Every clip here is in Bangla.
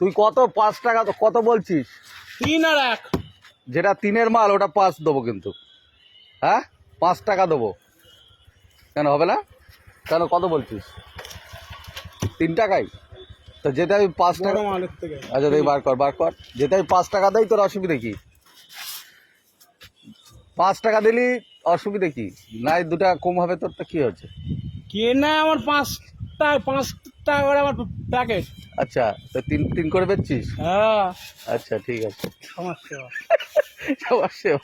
তুই কত পাঁচ টাকা কত বলছিস? তিন আর এক। যেটা তিনের মাল ওটা পাঁচ দেবো কিন্তু। হ্যাঁ? পাঁচ টাকা দেবো। কেন হবে না? কেন কত বলছিস? তিন টাকাই? তো যেটা আমি পাঁচ টাকা আচ্ছা তুই বার কর বার কর। যেটা আমি পাঁচ টাকা দেই তোর অসুবিধে কি? পাঁচ টাকা দিলি অসুবিধে কি? নাই দু টাকা কম হবে তোর তো কি হচ্ছে? কে না আমার পাঁচ টাকা পাঁচ টাকা করে আমার প্যাকেট। আচ্ছা তো তিন তিন করে বেচছিস? হ্যাঁ। আচ্ছা ঠিক আছে। সমস্যা অবশ্যই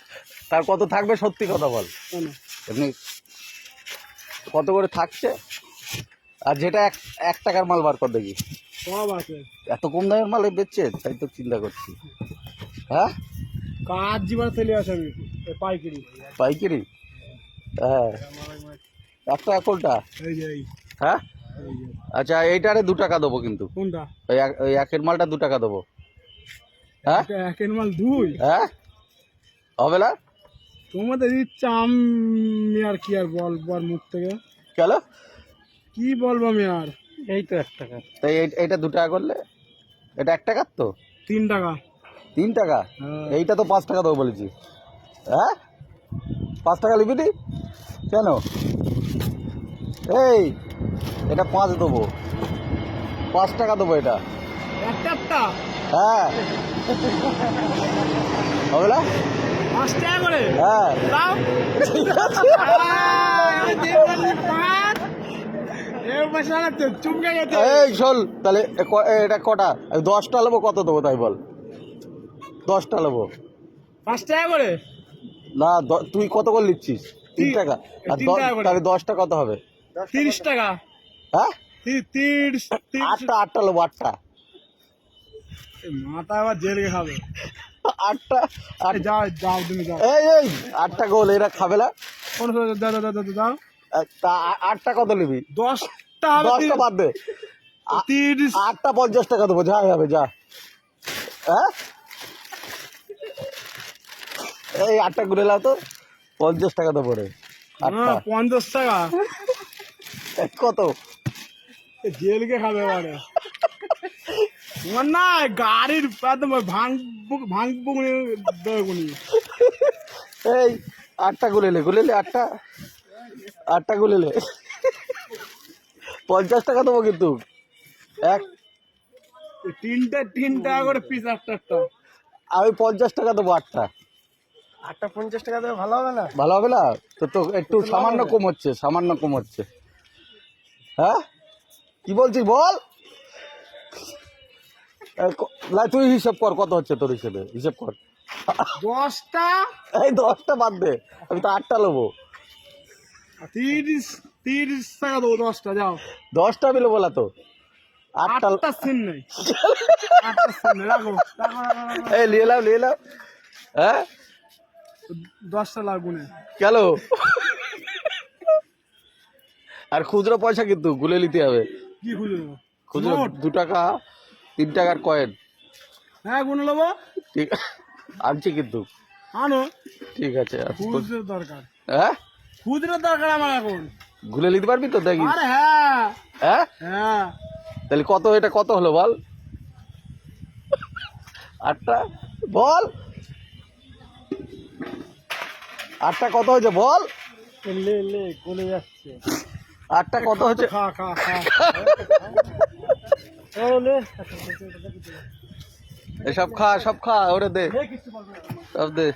তার কত থাকবে সত্যি কথা বল? এমনি কত করে থাকছে? আর যেটা এক এক টাকার মাল বার কর দেখি। সব আছে। এত কম দামের মাল বেচছে? তাই তো চিন্তা করছি। হ্যাঁ? কাজ জীবনে চলে আসে আমি? পাইকারি। পাইকারি? হ্যাঁ। এক টাকা কোনটা? হ্যাঁ? আচ্ছা এইটারে দু টাকা দেবো কিন্তু। কোনটা? ওই এক- ওই একের মালটা দু টাকা দেবো। হ্যাঁ? এটা একের মাল দুই? হ্যাঁ? হবে না তোমাদের ইচ্ছা আমি আর কি আর বল বল মুখ থেকে? কেন? কি বলব আমি আর? এই তো এক টাকা। তাই এই- এইটা দু টাকা করলে? এটা এক টাকার তো? তিন টাকা। তিন টাকা? হ্যাঁ। এইটা তো পাঁচ টাকা দেবো বলেছি। হ্যাঁ? পাঁচ টাকা কেন? এই এটা পাঁচ দেবো। পাঁচ টাকা দেবো এটা। হ্যাঁ। হবে না? পাঁচ টাকা করে? হ্যাঁ। এই শোন তাহলে এটা কটা? দশটা নেব কত দেবো তাই বল। দশটা নেব। পাঁচ টাকা করে? না তুই কত করে নিচ্ছিস? তিন টাকা। আর। তাহলে দশটা কত হবে? তিরিশ টাকা। হ্যাঁ? আটটা আটটা আটটা। মাথা আবার জেলকে খাবে। আটটা আট এই যাও যাও তুমি যাও। এই এই আটটা গোল এরা খাবে না। কোন দাও দাও দাও দাও দাও। তা আটটা কত নিবি? দশটা দশটা বাদ দে। তিরিশ। আটটা পঞ্চাশ টাকা দেবো যা হবে যা। হ্যাঁ? এই আটটা ঘুরে লাও তো পঞ্চাশ টাকা দেবো রে। আটটা। হ্যাঁ, পঞ্চাশ টাকা। কত? জেলকে খাবে তোমার না গাড়ির একদম ওই ভাঙ ভাঙ বুকুনি এই আটটা গুলেলে গুলেলে আটটা। আটটা গুলেলে পঞ্চাশ টাকা দেবো কিন্তু। এক। তিনটে তিন টাকা করে পিস একটা একটা আমি পঞ্চাশ টাকা দেবো আটটা। আটটা পঞ্চাশ টাকা দেবে ভালো হবে না? ভালো হবে না? তো তো একটু সামান্য কম হচ্ছে সামান্য কম হচ্ছে। হ্যাঁ? কি বলছিস বল? তুই হিসেব কর কত হচ্ছে তোর হিসেবে? হিসেব কর। দশটা? এই দশটা বাদ দে আমি তো আটটা নেব। তিরিশ তিরিশ টাকা দেবো দশটা যাও। দশটা মিলে বলা তো। আটটা সিন নেই। এই নিয়ে এলাম হ্যাঁ দশটা লাগবে না। কেন? আর খুচরো পয়সা কিন্তু গুলে নিতে হবে। কি খুঁজে দেবো? খুচরো দু টাকা তিন টাকার কয়েন হ্যাঁ গুনে নেব। ঠিক আনছি কিন্তু। আনো। ঠিক আছে খুচরো দরকার। হ্যাঁ? খুচরো দরকার আমার এখন। নিতে পারবি তো দেখি। আরে হ্যাঁ। হ্যাঁ? হ্যাঁ। তাহলে কত এটা কত হলো বল? আটটা? বল। আটটা কত হয়েছে বল? লে লে গলে যাচ্ছে। আটটা কত হচ্ছে খা খা খা। ও এসব খা সব খা ওরে দে। সব দে।